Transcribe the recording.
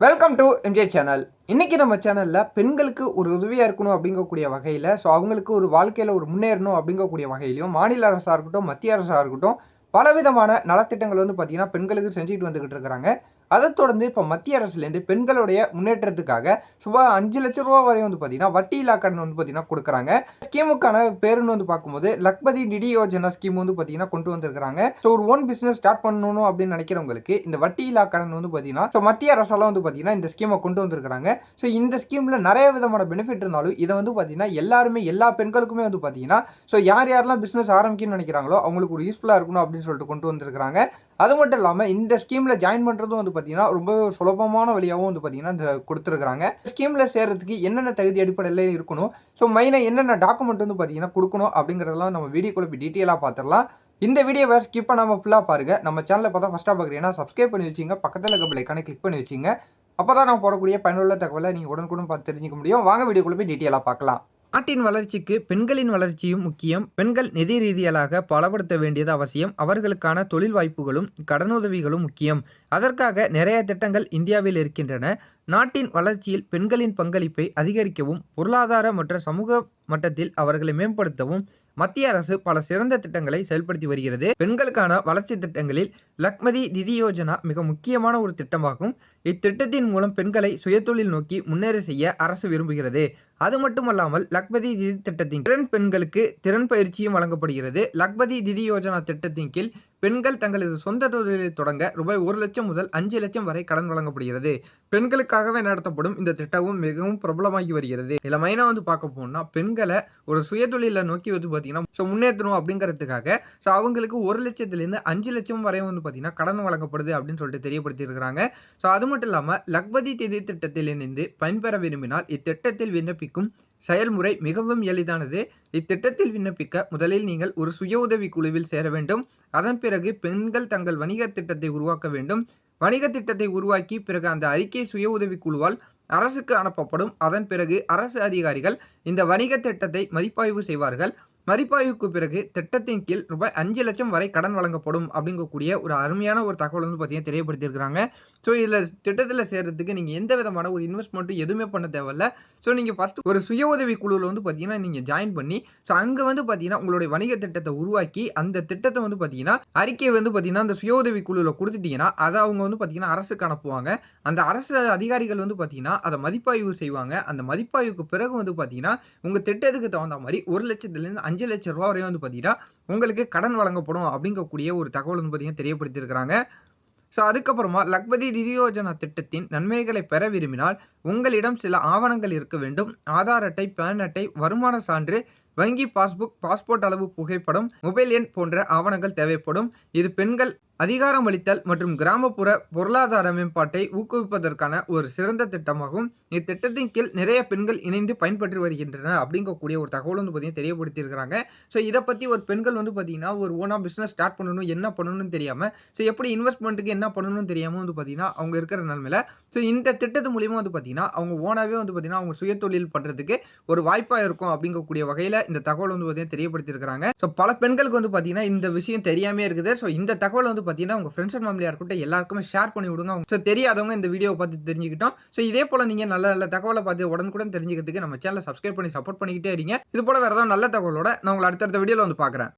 Welcome to MJ channel இன்றைக்கி நம்ம சேனலில் பெண்களுக்கு ஒரு உதவியாக இருக்கணும் அப்படிங்கக்கூடிய வகையில் ஸோ அவங்களுக்கு ஒரு வாழ்க்கையில் ஒரு முன்னேறணும் அப்படிங்கக்கூடிய வகையிலையும் மாநில அரசாக இருக்கட்டும் மத்திய அரசாக இருக்கட்டும் பலவிதமான நலத்திட்டங்கள் வந்து பார்த்திங்கன்னா பெண்களுக்கு செஞ்சுக்கிட்டு வந்துக்கிட்டு இருக்கிறாங்க. அதை தொடர்ந்து இப்போ மத்திய அரசுலேருந்து பெண்களுடைய முன்னேற்றத்துக்காக சுமார் அஞ்சு லட்ச ரூபா வரை வந்து பார்த்தீங்கன்னா வட்டி இல்லா கடன் வந்து பார்த்தீங்கன்னா கொடுக்குறாங்க. ஸ்கீமுக்கான பேருன்னு வந்து பார்க்கும்போது லக்பதி நிதி யோஜனா ஸ்கீம் வந்து பார்த்தீங்கன்னா கொண்டு வந்திருக்காங்க ஸோ ஒரு ஓன் பிஸ்னஸ் ஸ்டார்ட் பண்ணணும் அப்படின்னு நினைக்கிறவங்களுக்கு இந்த வட்டி இல்லா கடன் வந்து பார்த்தீங்கன்னா ஸோ மத்திய அரசால வந்து பார்த்தீங்கன்னா இந்த ஸ்கீமை கொண்டு வந்திருக்காங்க ஸோ இந்த ஸ்கீமில் நிறைய விதமான பெனிஃபிட் இருந்தாலும் இதை வந்து பார்த்தீங்கன்னா எல்லாருமே எல்லா பெண்களுக்குமே வந்து பார்த்தீங்கன்னா ஸோ யார் யாரெல்லாம் பிஸ்னஸ் ஆரம்பிக்கணும்னு நினைக்கிறாங்களோ அவங்களுக்கு ஒரு யூஸ்ஃபுல்லாக இருக்கணும் அப்படின்னு சொல்லிட்டு கொண்டு வந்திருக்காங்க அது மட்டும் இல்லாமல் இந்த ஸ்கீமில் ஜாயின் பண்ணுறதும் வந்து பார்த்தீங்கன்னா ரொம்ப சுலபமான வழியாகவும் வந்து பார்த்தீங்கன்னா இந்த கொடுத்துருக்குறாங்க. ஸ்கீமில் சேர்றதுக்கு என்னென்ன தகுதி அடிப்படையில் இருக்கணும்? ஸோ மெயினாக என்னென்ன டாக்குமெண்ட் வந்து பார்த்தீங்கன்னா கொடுக்கணும் அப்படிங்கிறதெல்லாம் நம்ம வீடியோக்குள்ள போய் டீட்டெயிலாக பார்த்துடலாம் இந்த வீடியோவை ஸ்கிப் பண்ணாமல் ஃபுல்லாக பாருங்கள் நம்ம சேனலை பார்த்தா ஃபஸ்ட்டாக பார்க்குறீங்கன்னா சப்ஸ்கிரைப் பண்ணி வச்சிங்க. பக்கத்தில் இருக்க பிள்ளைக்கான கிளிக் பண்ணி வச்சிங்க. அப்போ தான் நம்ம போடக்கூடிய பயனுள்ள தகவலை நீங்கள் உடனுக்குடன் பார்த்து தெரிஞ்சுக்க முடியும். வாங்க வீடியோக்குள்ள போய் டீட்டெயிலாக பார்க்கலாம். நாட்டின் வளர்ச்சிக்கு பெண்களின் வளர்ச்சியும் முக்கியம். பெண்கள் நிதி ரீதியாக பலப்படுத்த வேண்டியது அவசியம். அவர்களுக்கான தொழில் வாய்ப்புகளும் கடனுதவிகளும் முக்கியம். அதற்காக நிறைய திட்டங்கள் இந்தியாவில் இருக்கின்றன. நாட்டின் வளர்ச்சியில் பெண்களின் பங்களிப்பை அதிகரிக்கவும் பொருளாதார மற்றும் சமூக மட்டத்தில் அவர்களை மேம்படுத்தவும் மத்திய அரசு பல சிறந்த திட்டங்களை செயல்படுத்தி வருகிறது. பெண்களுக்கான வளர்ச்சி திட்டங்களில் லக்மதி திதி யோஜனா மிக முக்கியமான ஒரு திட்டமாகும். இத்திட்டத்தின் மூலம் பெண்களை சுயதொழில் நோக்கி முன்னேற செய்ய அரசு விரும்புகிறது. அது மட்டுமல்லாமல் லக்பதி திதி திட்டத்தின் திறன் பெண்களுக்கு திறன் பயிற்சியும் வழங்கப்படுகிறது. லக்பதி திதி யோஜனா திட்டத்தின் கீழ் பெண்கள் தங்களது சொந்த தொழிலை தொடங்க ரூபாய் ஒரு லட்சம் முதல் அஞ்சு லட்சம் வரை கடன் வழங்கப்படுகிறது. பெண்களுக்காகவே நடத்தப்படும் இந்த திட்டமும் மிகவும் பிரபலமாகி வருகிறது. இதில் மைனாக வந்து பார்க்க போனால் பெண்களை ஒரு சுயதொழிலை நோக்கி வந்து பார்த்தீங்கன்னா ஸோ முன்னேற்றணும் அப்படிங்கிறதுக்காக ஸோ அவங்களுக்கு ஒரு லட்சத்துலேருந்து அஞ்சு லட்சம் வரையும் வந்து பார்த்தீங்கன்னா கடன் வழங்கப்படுது அப்படின்னு சொல்லிட்டு தெரியப்படுத்தியிருக்கிறாங்க. ஸோ அது மட்டும் இல்லாமல் லக்பதி திதி திட்டத்தில் இணைந்து பயன்பெற விரும்பினால் இத்திட்டத்தில் விண்ணப்பிக்கும் செயல்முறை மிகவும் எளிதானது. இத்திட்டத்தில் விண்ணப்பிக்க முதலில் நீங்கள் ஒரு சுய உதவி குழுவில் சேர வேண்டும். அதன் பிறகு பெண்கள் தங்கள் வணிக திட்டத்தை உருவாக்க வேண்டும். வணிக திட்டத்தை உருவாக்கி பிறகு அந்த அறிக்கை சுய உதவி குழுவால் அரசுக்கு அனுப்பப்படும். அதன் பிறகு அரசு அதிகாரிகள் இந்த வணிக திட்டத்தை மதிப்பாய்வு செய்வார்கள். மதிப்பாய்வுக்கு பிறகு திட்டத்தின் கீழ் ரூபாய் அஞ்சு லட்சம் வரை கடன் வழங்கப்படும் அப்படிங்கக்கூடிய ஒரு அருமையான ஒரு தகவல் வந்து பார்த்தீங்கன்னா தெரியப்படுத்தியிருக்கிறாங்க. ஸோ இதில் திட்டத்தில் சேர்கிறதுக்கு நீங்கள் எந்த விதமான ஒரு இன்வெஸ்ட்மெண்ட்டும் எதுவுமே பண்ண தேவையில்ல. ஸோ நீங்கள் ஃபஸ்ட் ஒரு சுய உதவி குழுவில் வந்து பார்த்தீங்கன்னா நீங்கள் ஜாயின் பண்ணி ஸோ அங்கே வந்து பார்த்தீங்கன்னா உங்களுடைய வணிக திட்டத்தை உருவாக்கி அந்த திட்டத்தை வந்து பார்த்தீங்கன்னா அறிக்கையை வந்து பார்த்தீங்கன்னா அந்த சுய உதவி குழுவில் கொடுத்துட்டீங்கன்னா அதை அவங்க வந்து பார்த்தீங்கன்னா அரசுக்கு அனுப்புவாங்க. அந்த அரசு அதிகாரிகள் வந்து பார்த்தீங்கன்னா அதை மதிப்பாய்வு செய்வாங்க. அந்த மதிப்பாய்வுக்கு பிறகு வந்து பார்த்தீங்கன்னா உங்கள் திட்டத்துக்கு தகுந்த மாதிரி ஒரு லட்சத்துலேருந்து அஞ்சு அஞ்சு லட்சம் ரூபா வரையும் வந்து பார்த்தீங்கன்னா உங்களுக்கு கடன் வழங்கப்படும் அப்படிங்கக்கூடிய ஒரு தகவல் வந்து பார்த்தீங்கன்னா தெரியப்படுத்தியிருக்கிறாங்க. ஸோ அதுக்கப்புறமா லக்பதி திரியோஜனா திட்டத்தின் நன்மைகளை பெற விரும்பினால் உங்களிடம் சில ஆவணங்கள் இருக்க வேண்டும். ஆதார் அட்டை பேன் அட்டை வருமான சான்று வங்கி பாஸ்புக் பாஸ்போர்ட் அளவு புகைப்படம் மொபைல் எண் போன்ற ஆவணங்கள் தேவைப்படும். இது பெண்கள் அதிகாரம் அளித்தல் மற்றும் கிராமப்புற பொருளாதார மேம்பாட்டை ஊக்குவிப்பதற்கான ஒரு சிறந்த திட்டமாகும். இத்திட்டத்தின் கீழ் நிறைய பெண்கள் இணைந்து பயன்பெற்று வருகின்றன அப்படிங்கக்கூடிய ஒரு தகவல் வந்து பார்த்தீங்கன்னா தெரியப்படுத்தியிருக்கிறாங்க. ஸோ இதை பற்றி ஒரு பெண்கள் வந்து பார்த்தீங்கன்னா ஒரு ஓனாக பிஸ்னஸ் ஸ்டார்ட் பண்ணணும் என்ன பண்ணணும்னு தெரியாமல் ஸோ எப்படி இன்வெஸ்ட்மெண்ட்டுக்கு என்ன பண்ணணும்னு தெரியாமல் வந்து பார்த்தீங்கன்னா அவங்க இருக்கிற நிலமையில் ஸோ இந்த திட்டத்து மூலியமாக வந்து பார்த்தீங்கன்னா அவங்க ஓனாகவே வந்து பார்த்தீங்கன்னா அவங்க சுயதொழில் பண்ணுறதுக்கு ஒரு வாய்ப்பாக இருக்கும் அப்படிங்கக்கூடிய வகையில் இந்த தகவல் வந்து பார்த்தீங்கன்னா தெரியப்படுத்தியிருக்கிறாங்க. ஸோ பல பெண்களுக்கு வந்து பார்த்தீங்கன்னா இந்த விஷயம் தெரியாமே இருக்குது. ஸோ இந்த தகவல் வந்து பார்த்தீங்கன்னா உங்கள் ஃப்ரெண்ட்ஸ் அண்ட் ஃபேமிலியாக இருக்கட்டும் எல்லாருக்குமே ஷேர் பண்ணி விடுங்க. ஸோ தெரியாதவங்க இந்த வீடியோவை பார்த்து தெரிஞ்சுக்கிட்டோம். ஸோ இதே போல் நீங்கள் நல்ல நல்ல தகவலை பார்த்து உடனுக்குடன் தெரிஞ்சுக்கிறதுக்கு நம்ம சேனலை சப்ஸ்கிரைப் பண்ணி சப்போர்ட் பண்ணிக்கிட்டே இருங்க. இது போல் வேறு ஏதாவது நல்ல தகவலோட நான் உங்களை அடுத்தடுத்த வீடியோவில் வந்து பார்க்குறேன்.